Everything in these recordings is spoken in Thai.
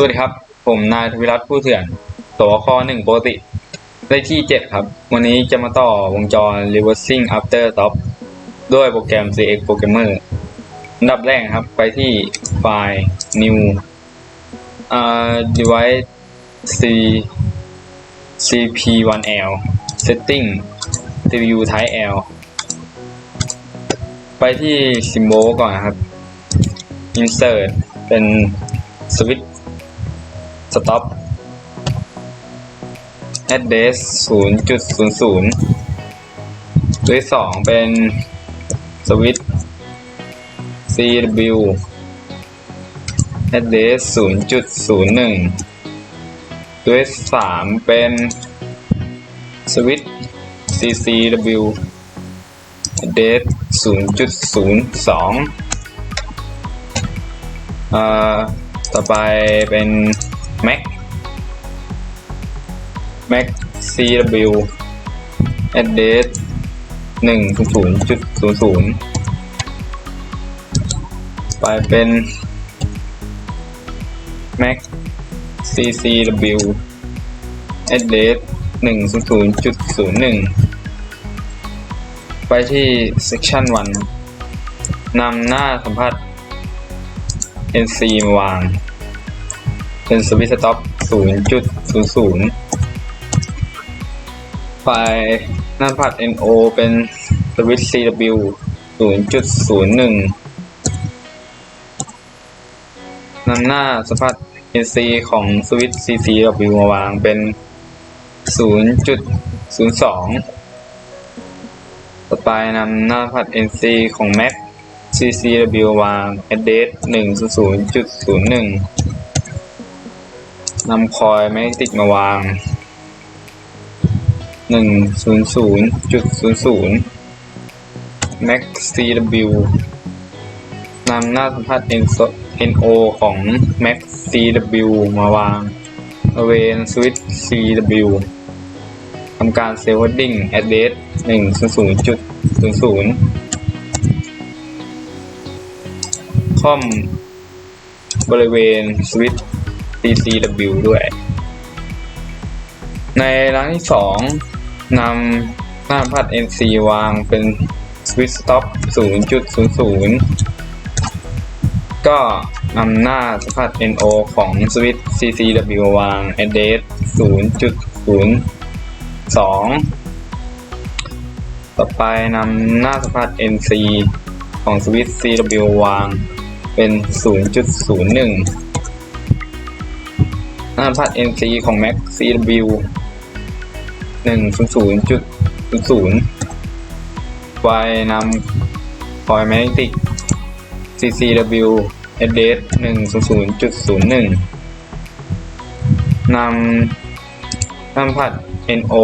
สวัสดีครับ ผมนายทวิรัตผู้เถื่อน ตัวข้อหนึ่งปกติ ได้ที่ 7 ครับ วันนี้จะมาต่อวงจร reversing after stop ด้วยโปรแกรม CX Programmer อันดับแรกครับ ไปที่ไฟล์ new อ่า device c cp1l setting CPU type L ไปที่ symbol ก่อนนะครับ insert เป็น switch stop address 0.00ตัวที่สองเป็น switch cw address 0.01ตัวที่สามเป็น switch ccw address 0.02 เอ่อ ต่อไปเป็น Mac Mac CW address หนึ่งศูนย์ศูนย์จุดศูนย์ศูนย์ไปเป็น Mac CCW address หนึ่งศูนย์ศูนย์จุดศูนย์หนึ่งไปที่ section 1นำหน้าสัมผัส NC มาวาง เป็นสวิตช์สต็อป0.00ไฟล์หน้าผัด NO เป็นสวิตช์ CW 0.01นำหน้าสัมผัส NC ของสวิตช์ CCW มาวางเป็น0.02ต่อไปนำหน้าผัด NC ของ Mac CCW วาง address 100.01 นำคอยแมกติกมาวาง100.00 Max CW นำหน้าสัมผัส NO ของ Max CW มาวางบริเวณ Switch CW ทำการ Save Holding Address 100.00คอมบริเวณ Switch CCW ด้วย ในร้านที่สองนำหน้าพัด NC วางเป็น Switch Stop 0.00 ก็นำหน้าสัมผัส NO ของ Switch CCW วาง address 0.02 ต่อไปนำหน้าสัมผัส NC ของ Switch CW วางเป็น 0.01 หน้าพัด NC ของ Mac CW 100.00ไฟนำคอยแมกติก CCW address 100.01 นำน้ำพัด NO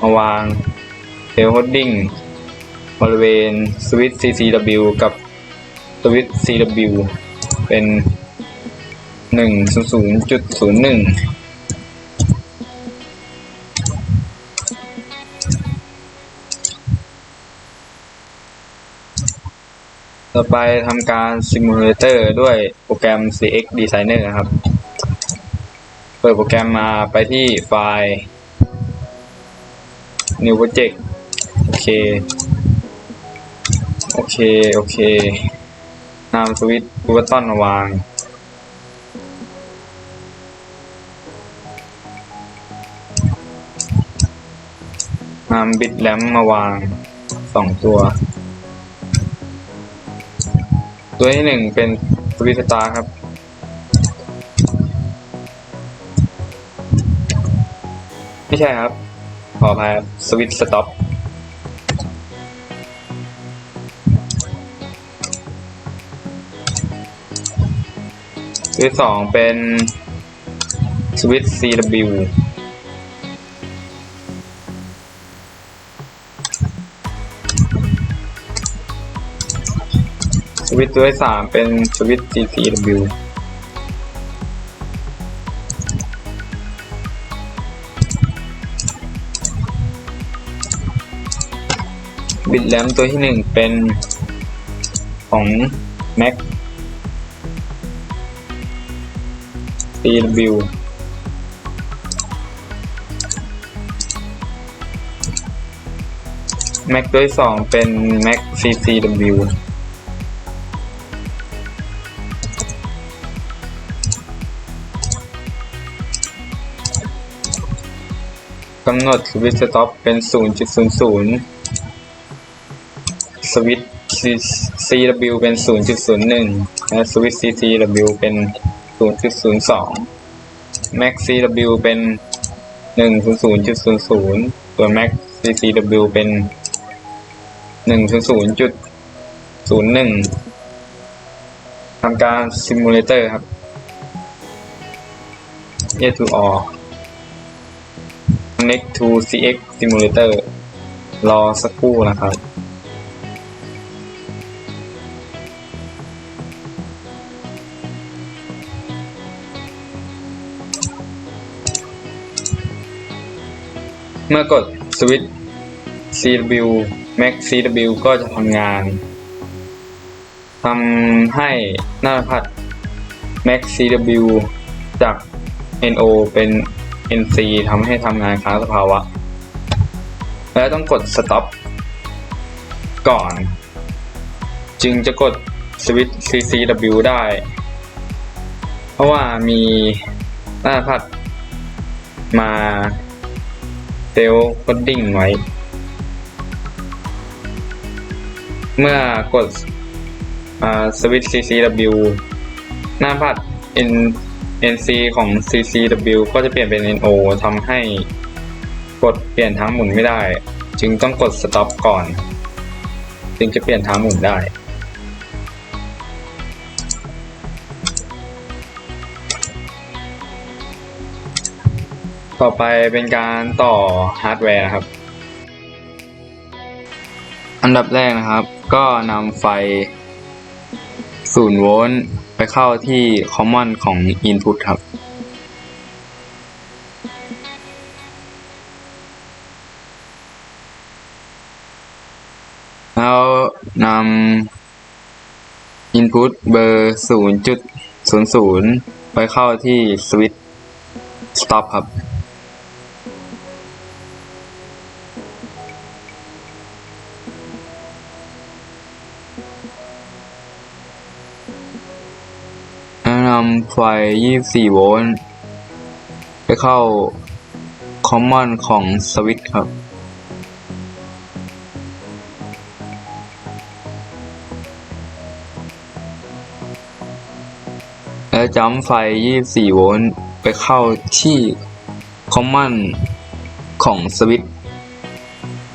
มาวางเทลโฮดดิ้งบริเวณสวิตช์ CCW กับสวิตช์ CW เป็น หนึ่งศูนย์ศูนย์จุดศูนย์หนึ่งต่อไปทำการ Simulator ด้วยโปรแกรม CX Designer นะครับ เปิดโปรแกรมมาไปที่ไฟล์ New Project โอเค โอเค โอเคนำสวิตช์บูตตันวาง นำบิตแรมมาวางสองตัว ตัวที่หนึ่งเป็นสวิตสตาครับ ไม่ใช่ครับ ขออภัยสวิตสต็อปตัวที่สองเป็นสวิต CW วิตตัวที่สามเป็นสวิต CCW บิตแรมตัวที่หนึ่งเป็นของ Mac CW Mac ด้วยสองเป็น Mac CCW กำหนดสวิตช์สต็อปเป็น 0.00 สวิตช์ CW เป็น 0.01 และสวิตช์ CCW เป็น 0.02 Max CW เป็น 100.00 ส่วน Max CCW เป็น 100.01 ทำการ Simulator ครับ y e to all connect to CX Simulator รอสักครู่นะครับ เมื่อกดสวิตช์ CW Max CW ก็จะทำงานทำให้หน้าพัด Max CW จาก NO เป็น NC ทำให้ทำงานค้างสภาวะ แล้วต้องกด Stop ก่อน จึงจะกดสวิตช์ CCW ได้ เพราะว่ามีหน้าพัดมาเซลล์คดดิ้งไว้ เมื่อกดสวิตช์ CCW หน้าพัด N NC ของ CCW ก็จะเปลี่ยนเป็น NO ทำให้กดเปลี่ยนทางหมุนไม่ได้ จึงต้องกด Stop ก่อน จึงจะเปลี่ยนทางหมุนได้ ต่อไปเป็นการต่อฮาร์ดแวร์นะครับ อันดับแรกนะครับ ก็นำไฟ 0 โวลต์ ไปเข้าที่ Common ของ Input ครับ แล้วนำ Input เบอร์ 0.00 ไปเข้าที่ switch Stop ครับำไฟ 24 โวลต์ ไปเข้า Common ของสวิตช์ครับ แล้วจัมป์ไฟ 24 โวลต์ ไปเข้าที่ Common ของสวิตช์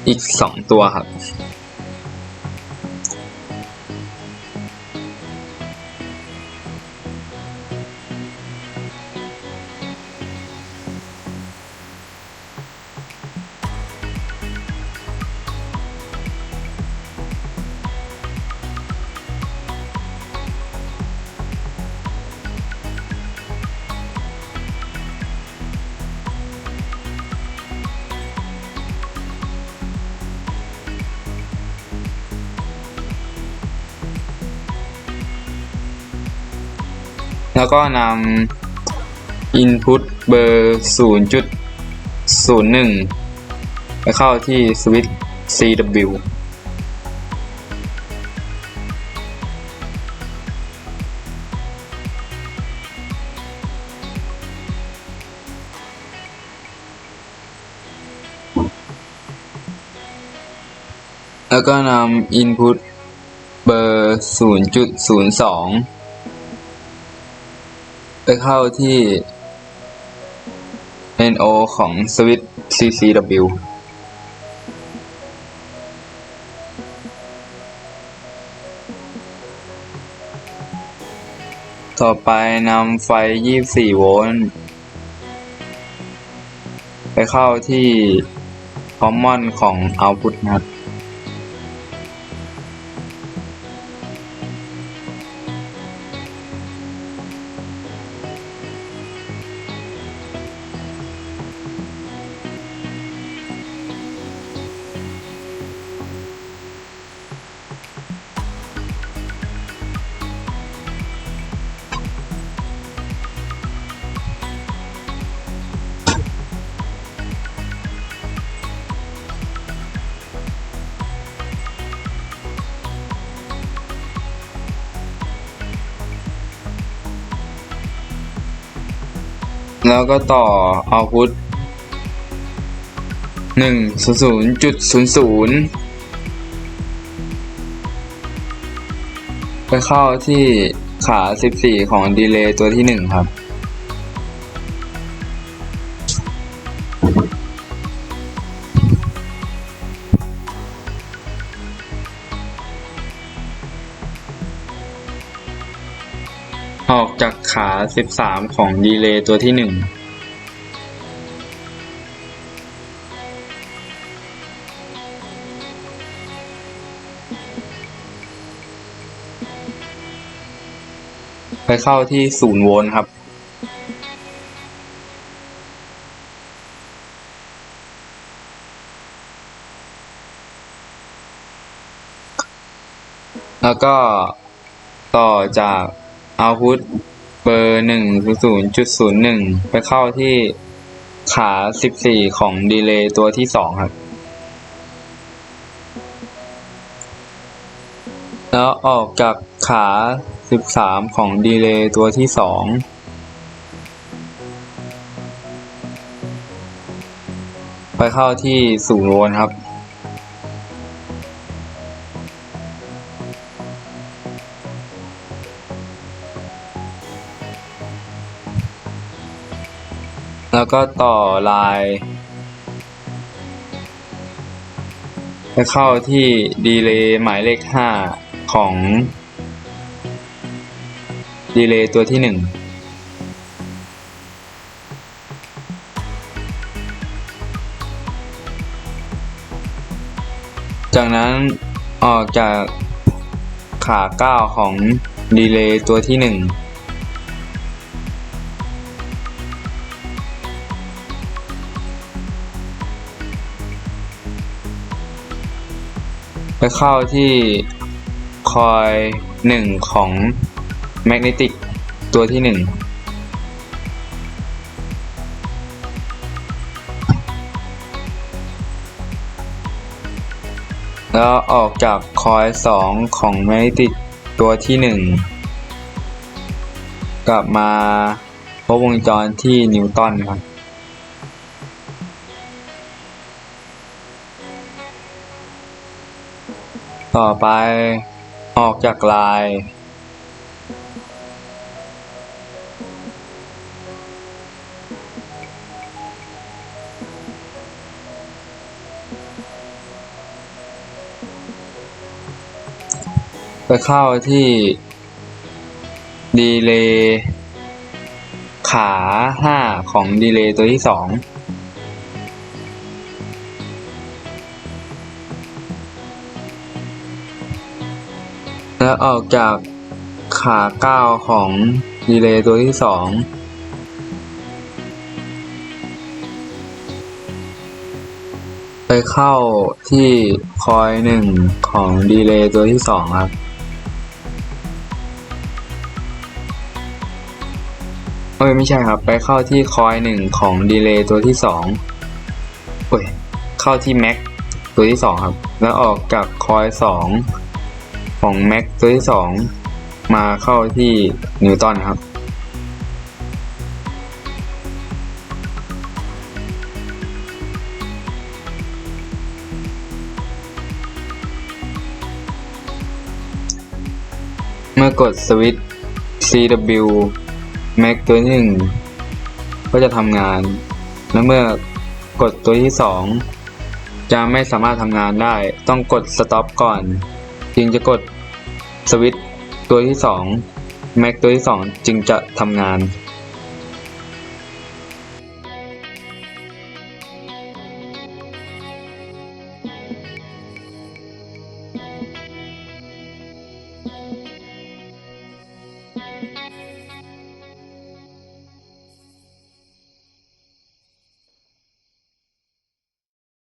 อีก 2 ตัวครับ แล้วก็นำ input เบอร์ 0.01 ไปเข้าที่สวิตช์ CW แล้วก็นำ input เบอร์ 0.02 เข้าที่ NO ของสวิตช์ CCW ต่อไปนำไฟ 24 โวลต์ไปเข้าที่ Common ของ Output นะครับ แล้วก็ต่อเอาพุทหนึ่งศูนย์ศูนย์จุดศูนย์ศูนย์ไปเข้าที่ขาสิบสี่ของดีเลย์ตัวที่หนึ่งครับ ออกจากขาสิบสามของดีเลย์ตัวที่หนึ่งไปเข้าที่ศูนย์โวลต์ครับ แล้วก็ต่อจาก เอาพุทเบอร์หนึ่งศูนย์จุดศูนย์หนึ่งไปเข้าที่ขาสิบสี่ของดีเลย์ตัวที่สองครับ แล้วออกจากขาสิบสามของดีเลย์ตัวที่สองไปเข้าที่ศูนย์โวลต์ครับ แล้วก็ต่อลายไปเข้าที่ดีเลย์หมายเลข 5 ของดีเลย์ตัวที่ 1จากนั้นออกจากขา 9 ของดีเลย์ตัวที่ 1 ไปเข้าที่คอยหนึ่งของแมกเนติกตัวที่หนึ่งแล้วออกจากคอยสองของแมกเนติกตัวที่หนึ่งกลับมาพบวงจรที่นิวตันครับ ต่อไป ออกจากลาย ไปเข้าที่ ดีเลย์ขา 5 ของดีเลย์ตัวที่ 2 แล้วออกจากขาเก้าของดีเลย์ตัวที่สองไปเข้าที่คอยหนึ่งของดีเลย์ตัวที่สองครับเอ้ยไม่ใช่ครับ ไปเข้าที่คอยหนึ่งของดีเลย์ตัวที่สองเอ้ยเข้าที่แม็กตัวที่สองครับ แล้วออกจากคอยสอง ของแม็กตัวที่สองมาเข้าที่นิวตันครับ เมื่อกดสวิตช์ CW Mac ตัวที่หนึ่งก็จะทำงาน และเมื่อกดตัวที่สองจะไม่สามารถทำงานได้ ต้องกด Stop ก่อน จึงจะกดสวิตช์ตัวที่สอง Mac ตัวที่สองจึงจะทำงาน